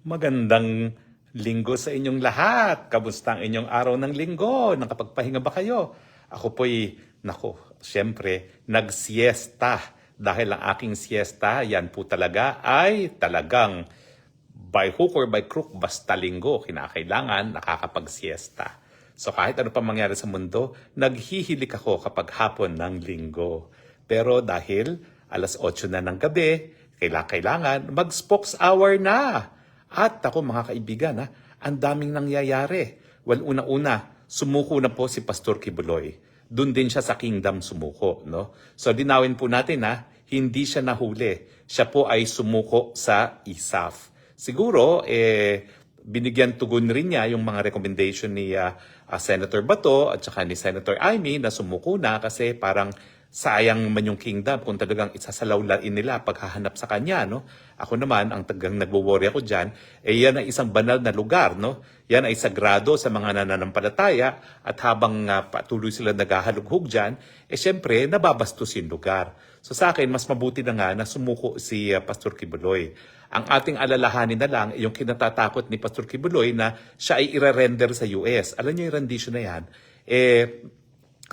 Magandang linggo sa inyong lahat. Kamusta ang inyong araw ng linggo? Nakapagpahinga ba kayo? Ako po'y, nako, syempre, nagsiesta. Dahil ang aking siesta, yan po talaga ay talagang by hook or by crook, basta linggo, kinakailangan nakakapag-siesta. So kahit ano pa mangyari sa mundo, naghihilik ako kapag hapon ng linggo. Pero dahil alas 8 na ng gabi, kailangan, mag-spokes hour na. At ako mga kaibigan, ha, ang daming nangyayari. Well, una-una, sumuko na po si Pastor Kibuloy. Doon din siya sa kingdom sumuko. No? So dinawin po natin na hindi siya nahuli. Siya po ay sumuko sa ISAF. Siguro, eh, binigyan tugon rin niya yung mga recommendation ni ah, ah, Senator Bato at saka ni Senator Amy na sumuko na kasi parang sayang man yung kingdom kung talagang isasalawlain nila paghahanap sa kanya, no? Ako naman, ang tagang nagwo-worry ako dyan, eh yan ay isang banal na lugar, no? Yan ay sagrado sa mga nananampalataya at habang ah, patuloy sila naghahalughog dyan, eh syempre, nababastos yung lugar. So sa akin, mas mabuti na nga na sumuko si ah, Pastor Kibuloy. Ang ating alalahanin na lang, yung kinatatakot ni Pastor Kibuloy na siya ay ire-render sa US. Alam niyo yung rendition na yan? Eh,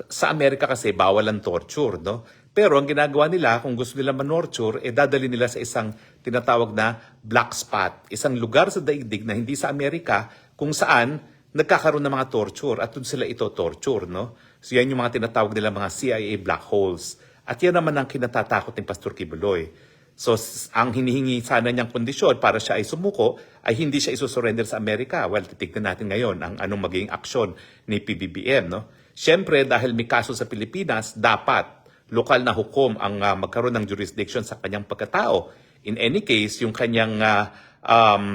sa Amerika kasi bawal ang torture, no? Pero ang ginagawa nila, kung gusto nila manorture, eh dadali nila sa isang tinatawag na black spot. Isang lugar sa daigdig na hindi sa Amerika kung saan nagkakaroon ng mga torture at doon sila ito torture, no? So yan yung mga tinatawag nila mga CIA black holes. At yan naman ang kinatatakot ni Pastor Kibuloy. So ang hinihingi sana niyang kondisyon para siya ay sumuko ay hindi siya isusurrender sa Amerika. Well, titignan natin ngayon ang anong magiging aksyon ni PBBM. No? Siyempre, dahil may kaso sa Pilipinas, dapat lokal na hukom ang ah, magkaroon ng jurisdiction sa kanyang pagkatao. In any case, yung kanyang ah, um,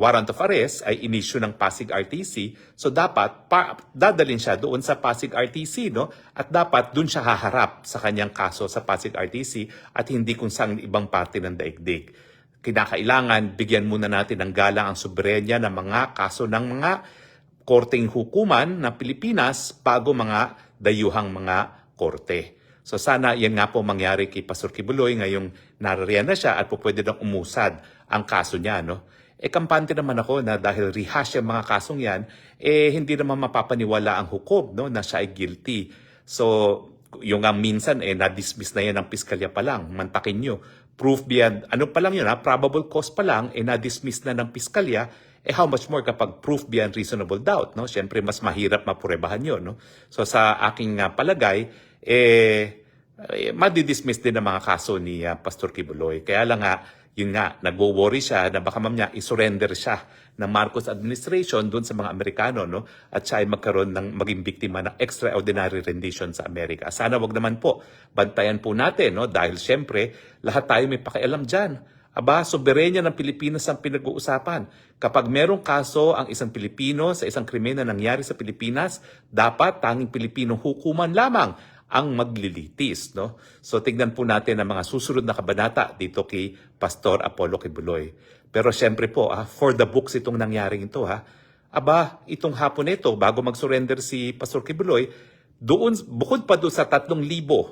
warrant of arrest ay inisyu ng Pasig RTC. So dapat pa, dadalhin siya doon sa Pasig RTC no? At dapat doon siya haharap sa kanyang kaso sa Pasig RTC at hindi kung saan ibang parte ng daigdig. Kinakailangan bigyan muna natin ng galang ang soberenya ng mga kaso ng mga korteng hukuman ng Pilipinas bago mga dayuhang mga korte. So sana yan nga po mangyari kay Pastor Kibuloy ngayong narariyan na siya at po pwede nang umusad ang kaso niya. No? E kampante naman ako na dahil rehash yung mga kasong yan, eh hindi naman mapapaniwala ang hukom no, na siya ay guilty. So yung nga minsan eh na-dismiss na yan ng piskalya pa lang, mantakin nyo. Proof beyond, ano pa lang yun ha, probable cause pa lang, eh na-dismiss na ng piskalya, eh how much more kapag proof beyond reasonable doubt, no? Siyempre, mas mahirap mapurebahan yun, no? So sa aking ah, palagay, eh, eh madidismiss din ang mga kaso ni ah, Pastor Kibuloy. Kaya lang nga, yun nga, nagwo-worry siya na baka mamaya isurrender siya ng Marcos administration doon sa mga Amerikano, no? At siya ay magkaroon ng maging biktima ng extraordinary rendition sa Amerika. Sana wag naman po, bantayan po natin, no? Dahil syempre, lahat tayo may pakialam dyan. Aba, soberenya ng Pilipinas ang pinag-uusapan. Kapag merong kaso ang isang Pilipino sa isang krimen na nangyari sa Pilipinas, dapat tanging Pilipino hukuman lamang ang maglilitis. No? So tignan po natin ang mga susunod na kabanata dito kay Pastor Apollo Kibuloy. Pero syempre po, ah, for the books itong nangyaring ito. Ha? Aba, itong hapon ito, bago mag-surrender si Pastor Kibuloy, doon, bukod pa doon sa 3,000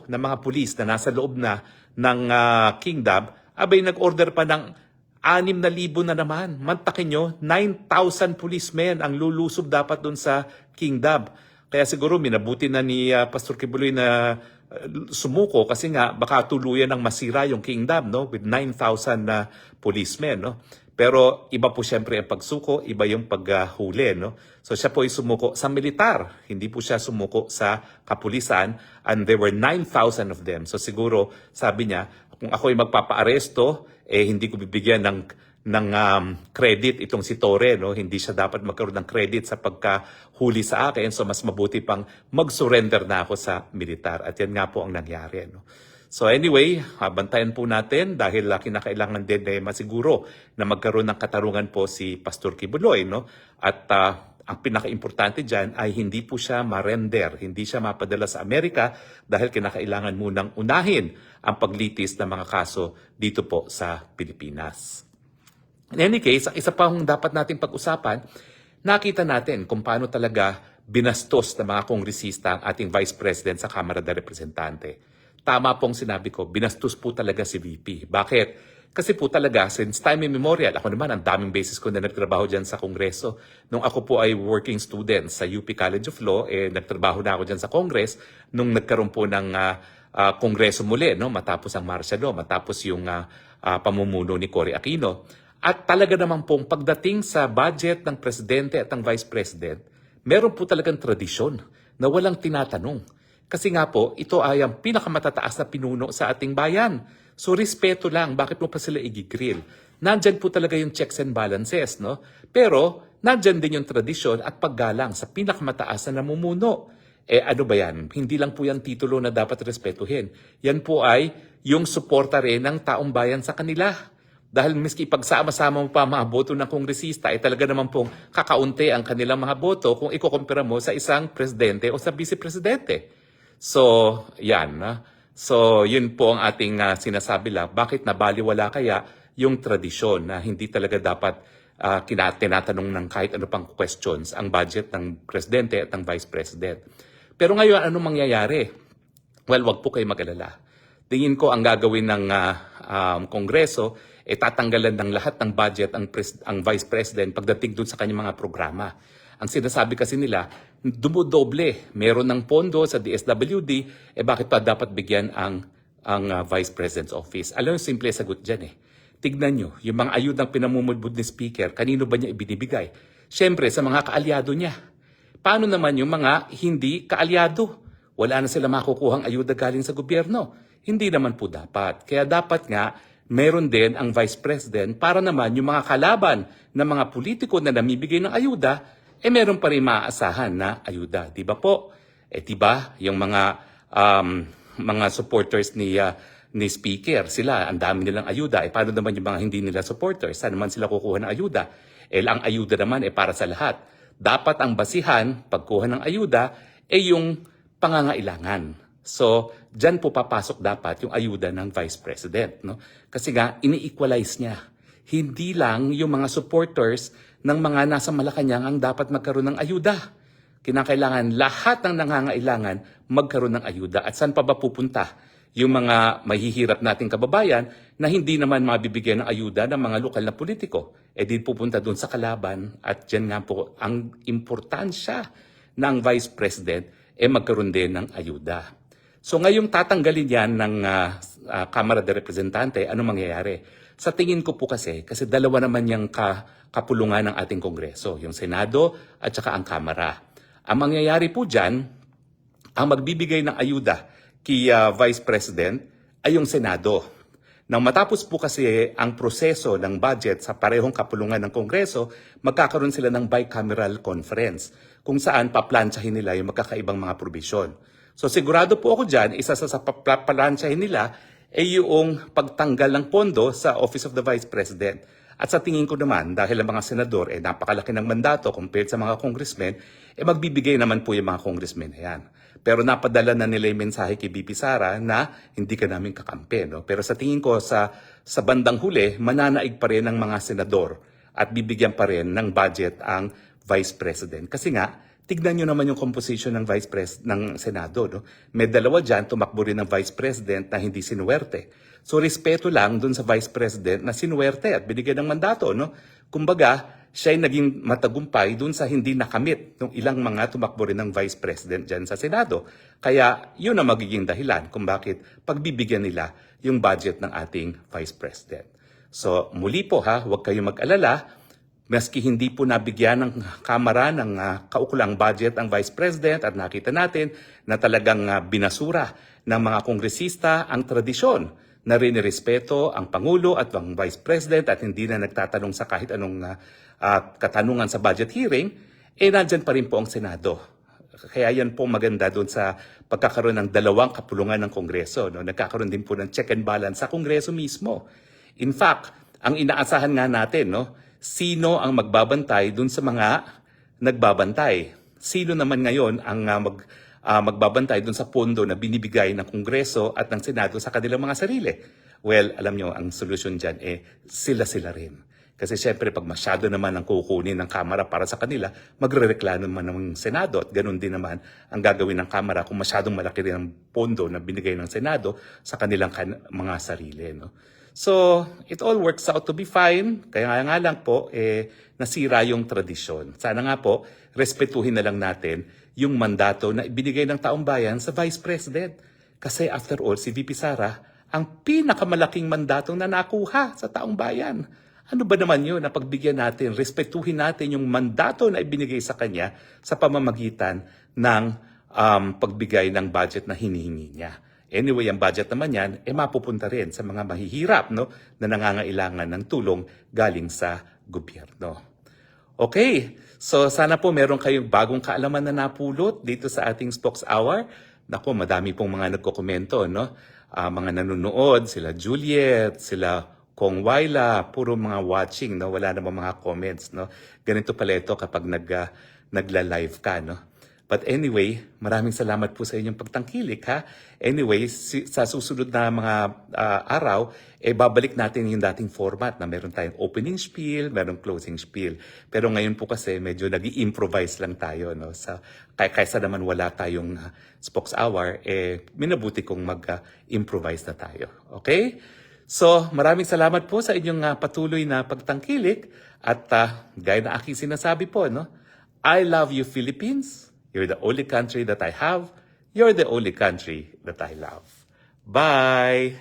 na mga pulis na nasa loob na ng ah, kingdom, abay nag-order pa ng 6,000 na naman. Mantakin nyo, 9,000 policemen ang lulusob dapat doon sa kingdom. Kaya siguro minabuti na ni ah, Pastor Kibuloy na ah, sumuko kasi nga baka tuluyan ng masira yung kingdom no with 9,000 na policemen no. Pero iba po siyempre ang pagsuko, iba yung paghuli no. So siya po ay sumuko sa militar, hindi po siya sumuko sa kapulisan and there were 9,000 of them. So siguro sabi niya, kung ako ay magpapaaresto, eh hindi ko bibigyan ng ng um, credit itong si Torre, no? Hindi siya dapat magkaroon ng credit sa pagkahuli sa akin. So mas mabuti pang mag-surrender na ako sa militar. At yan nga po ang nangyari, no? So anyway, ah, bantayan po natin dahil uh, kinakailangan din eh, masiguro na magkaroon ng katarungan po si Pastor Kibuloy, no? At ah, ang pinaka-importante dyan ay hindi po siya ma-render, hindi siya mapadala sa Amerika dahil kinakailangan munang unahin ang paglitis ng mga kaso dito po sa Pilipinas. In any case, ang isa pa hong dapat nating pag-usapan, nakita natin kung paano talaga binastos ng mga kongresista ang ating Vice President sa Kamara de Representante. Tama pong sinabi ko, binastos po talaga si VP. Bakit? Kasi po talaga, since time immemorial, ako naman, ang daming basis ko na nagtrabaho dyan sa Kongreso. Nung ako po ay working student sa UP College of Law, eh, nagtrabaho na ako dyan sa Congress nung nagkaroon po ng ah, ah, Kongreso muli, no? matapos ang martial law, matapos yung ah, ah, pamumuno ni Cory Aquino. At talaga naman pong pagdating sa budget ng Presidente at ng Vice President, meron po talagang tradisyon na walang tinatanong. Kasi nga po, ito ay ang pinakamatataas na pinuno sa ating bayan. So, respeto lang. Bakit mo pa sila igigrill? Nandyan po talaga yung checks and balances, no? Pero, nandyan din yung tradisyon at paggalang sa pinakamataas na namumuno. Eh ano ba yan? Hindi lang po yan titulo na dapat respetuhin. Yan po ay yung suporta rin ng taong bayan sa kanila. Dahil miski ipagsama-sama mo pa mga boto ng kongresista, eh talaga naman pong kakaunti ang kanilang mga boto kung ikukumpira mo sa isang presidente o sa vice-presidente. So, yan. So, yun po ang ating ah, sinasabi lang. Bakit nabaliwala kaya yung tradisyon na hindi talaga dapat uh, tinatanong ng kahit ano pang questions ang budget ng presidente at ng vice president. Pero ngayon, ano mangyayari? Well, wag po kayo mag-alala. Tingin ko ang gagawin ng ah, um, Kongreso, eh tatanggalan ng lahat ng budget ang, pres- ang Vice President pagdating dun sa kanyang mga programa. Ang sinasabi kasi nila, dumudoble. Meron ng pondo sa DSWD, eh bakit pa dapat bigyan ang, ang ah, Vice President's Office? Alam mo, simple sagot dyan eh. Tignan nyo, yung mga ayudang pinamumulbud ni Speaker, kanino ba niya ibinibigay? Siyempre, sa mga kaalyado niya. Paano naman yung mga hindi kaalyado? Wala na sila makukuhang ayuda galing sa gobyerno. Hindi naman po dapat. Kaya dapat nga, meron din ang Vice President para naman yung mga kalaban ng mga politiko na namibigay ng ayuda, eh meron pa rin maaasahan na ayuda. Di ba po? Eh di ba, yung mga um, mga supporters ni ah, ni speaker, sila, ang dami nilang ayuda. Eh paano naman yung mga hindi nila supporters? Saan naman sila kukuha ng ayuda? Eh ang ayuda naman eh para sa lahat. Dapat ang basihan, pagkuha ng ayuda, eh yung pangangailangan. So, dyan po papasok dapat yung ayuda ng Vice President. No? Kasi nga, ini-equalize niya. Hindi lang yung mga supporters ng mga nasa Malacanang ang dapat magkaroon ng ayuda. Kinakailangan lahat ng nangangailangan magkaroon ng ayuda. At saan pa ba pupunta yung mga mahihirap nating kababayan na hindi naman mabibigyan ng ayuda ng mga lokal na politiko? E di pupunta doon sa kalaban at dyan nga po ang importansya ng Vice President e magkaroon din ng ayuda. So ngayong tatanggalin yan ng ah, ah, Kamara de Representante, ano mangyayari? Sa tingin ko po kasi, kasi dalawa naman yung ka, kapulungan ng ating Kongreso, yung Senado at saka ang Kamara. Ang mangyayari po dyan, ang magbibigay ng ayuda kay ah, Vice President ay yung Senado. Nang matapos po kasi ang proseso ng budget sa parehong kapulungan ng Kongreso, magkakaroon sila ng bicameral conference kung saan paplansyahin nila yung magkakaibang mga probisyon. So sigurado po ako dyan, isa sa, sa paplansyahin nila ay yung pagtanggal ng pondo sa Office of the Vice President. At sa tingin ko naman, dahil ang mga senador ay napakalaki ng mandato compared sa mga congressmen, eh magbibigay naman po yung mga congressmen na yan. Pero napadala na nila yung mensahe kay BP Sara na hindi ka namin kakampi. No? Pero sa tingin ko, sa, sa bandang huli, mananaig pa rin ng mga senador at bibigyan pa rin ng budget ang Vice President. Kasi nga, tignan nyo naman yung composition ng Vice Pres ng Senado. No? May dalawa dyan, tumakbo rin ng Vice President na hindi sinuwerte. So, respeto lang dun sa Vice President na sinuwerte at binigyan ng mandato. No? Kumbaga, siya ay naging matagumpay dun sa hindi nakamit ng ilang mga tumakbo rin ng Vice President dyan sa Senado. Kaya, yun ang magiging dahilan kung bakit pagbibigyan nila yung budget ng ating Vice President. So, muli po ha, huwag kayong mag-alala Maski hindi po nabigyan ng Kamara ng ah, kaukulang budget ang Vice President at nakita natin na talagang ah, binasura ng mga kongresista ang tradisyon na rinirespeto ang Pangulo at ang Vice President at hindi na nagtatanong sa kahit anong ah, ah, katanungan sa budget hearing, eh nandyan pa rin po ang Senado. Kaya yan po maganda doon sa pagkakaroon ng dalawang kapulungan ng Kongreso. No? Nagkakaroon din po ng check and balance sa Kongreso mismo. In fact, ang inaasahan nga natin, no, sino ang magbabantay dun sa mga nagbabantay? Sino naman ngayon ang ah, mag, ah, magbabantay dun sa pondo na binibigay ng Kongreso at ng Senado sa kanilang mga sarili? Well, alam nyo, ang solusyon dyan eh sila-sila rin. Kasi syempre, pag masyado naman ang kukunin ng Kamara para sa kanila, magre-reklamo naman ng Senado at ganun din naman ang gagawin ng Kamara kung masyadong malaki rin ang pondo na binigay ng Senado sa kanilang kan- mga sarili. No? So, it all works out to be fine. Kaya nga lang po, eh, nasira yung tradisyon. Sana nga po, respetuhin na lang natin yung mandato na ibinigay ng taong bayan sa Vice President. Kasi after all, si VP Sara ang pinakamalaking mandatong na nakuha sa taong bayan. Ano ba naman yun na pagbigyan natin, respetuhin natin yung mandato na ibinigay sa kanya sa pamamagitan ng um, pagbigay ng budget na hinihingi niya. Anyway, ang budget naman yan, eh mapupunta rin sa mga mahihirap no, na nangangailangan ng tulong galing sa gobyerno. Okay, so sana po meron kayong bagong kaalaman na napulot dito sa ating Spokes Hour. Nako, madami pong mga nagkokomento, no? Ah, mga nanonood, sila Juliet, sila Kong Waila, puro mga watching, no? Wala namang mga comments, no? Ganito pala ito kapag nag, ah, nagla-live ka, no? But anyway, maraming salamat po sa inyong pagtangkilik ha. Anyway, si- sa susunod na mga ah, araw, eh babalik natin yung dating format na meron tayong opening spiel, meron closing spiel. Pero ngayon po kasi medyo nag improvise lang tayo. No? Sa, kay, kaysa naman wala tayong ah, spokes hour, eh minabuti kong mag-improvise na tayo. Okay? So, maraming salamat po sa inyong ah, patuloy na pagtangkilik at ah, gaya na aking sinasabi po, no? I love you Philippines. You're the only country that I have. You're the only country that I love. Bye!